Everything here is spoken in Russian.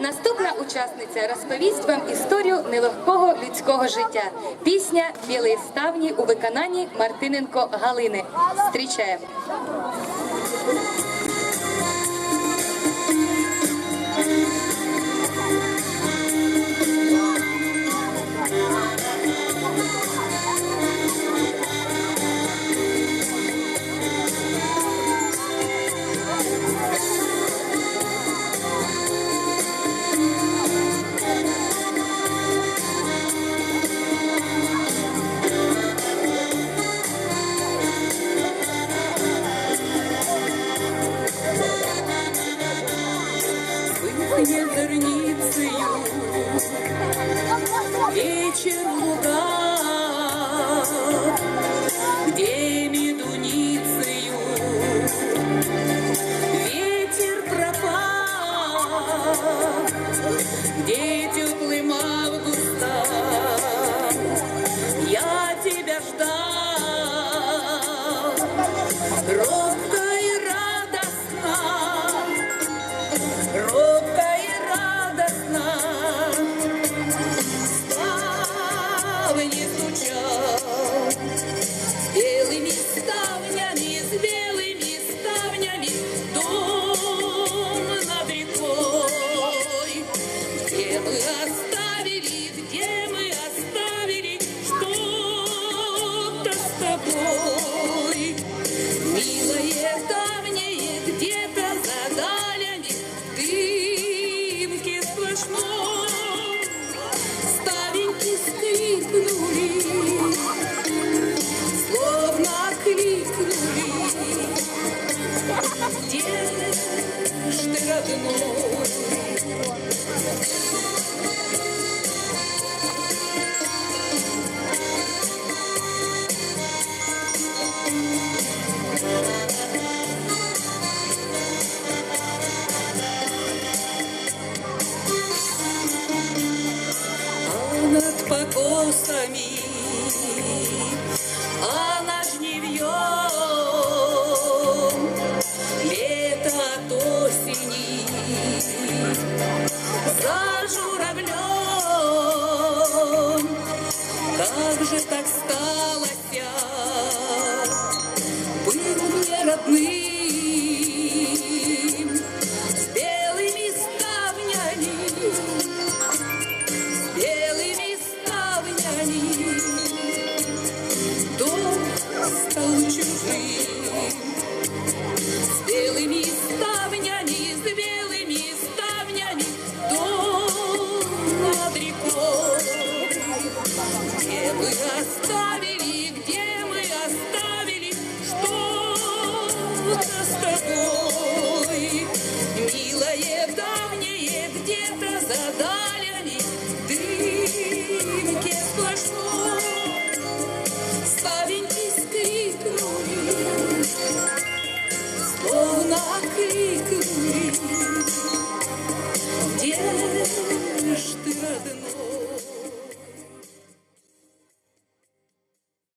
Наступна учасниця розповість вам історію нелегкого людського життя. Пісня Білий ставні у виконанні Мартиненко Галини. Зустрічаємо. Вечер в Где медуницею Ветер пропал, Где теплым августом Я тебя ждал ставни стучат за журавлем. Как же так сталося, был мне родным буду с где-то за далями дымке сплошной. Славенький скрикнули, словно окликнули. Где